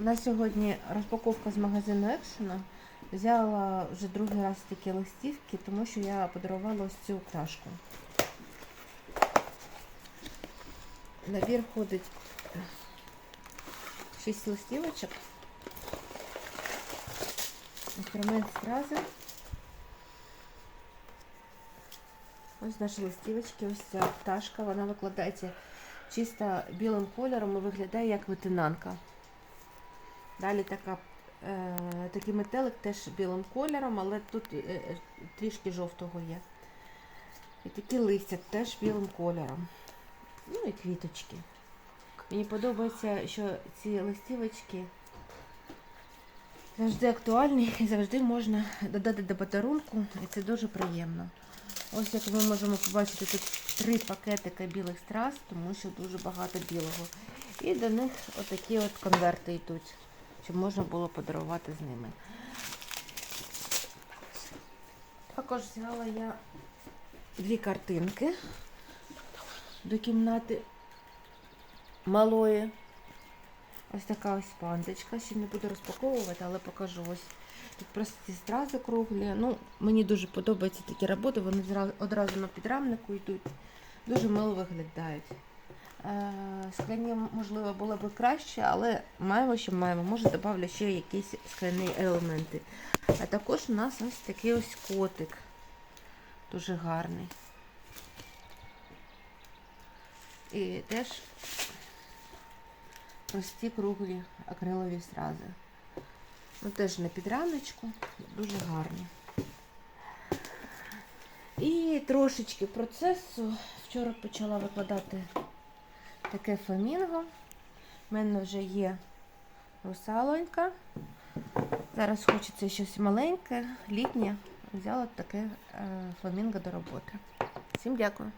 У нас сьогодні розпаковка з магазину Екшена. Взяла вже другий раз такі листівки, тому що я подарувала ось цю пташку. Набір входить 6 листівочок. Інструмент стрази. Ось наші листівочки, ось ця пташка, вона викладається чисто білим кольором і виглядає як ветенанка. Далі така, е, такий метелик теж білим кольором, але тут е, е, трішки жовтого є. І такі листя теж білим кольором. Ну і квіточки. Мені подобається, що ці листівочки завжди актуальні і завжди можна додати до подарунку, і це дуже приємно. Ось як ми можемо побачити, тут три пакетика білих страз, тому що дуже багато білого. І до них отакі от конверти йдуть, щоб можна було подарувати з ними. Також взяла я дві картинки до кімнати малої. Ось така ось пандочка. Ще не буду розпаковувати, але покажу ось. Тут просто ці стрази круглі. Ну, мені дуже подобаються такі роботи, вони одразу на підрамнику йдуть. Дуже мило виглядають. Е, Скляні, можливо, було б краще, але маємо, що маємо. Може, додавлю ще якісь скляні елементи. А також у нас ось такий ось котик. Дуже гарний. І теж прості круглі акрилові стрази. Ну, теж на підраночку, дуже гарні. І трошечки процесу. Вчора почала викладати таке фламінго. У мене вже є русалонька. Зараз хочеться щось маленьке, літнє. Взяла таке е, фламінго до роботи. Всім дякую.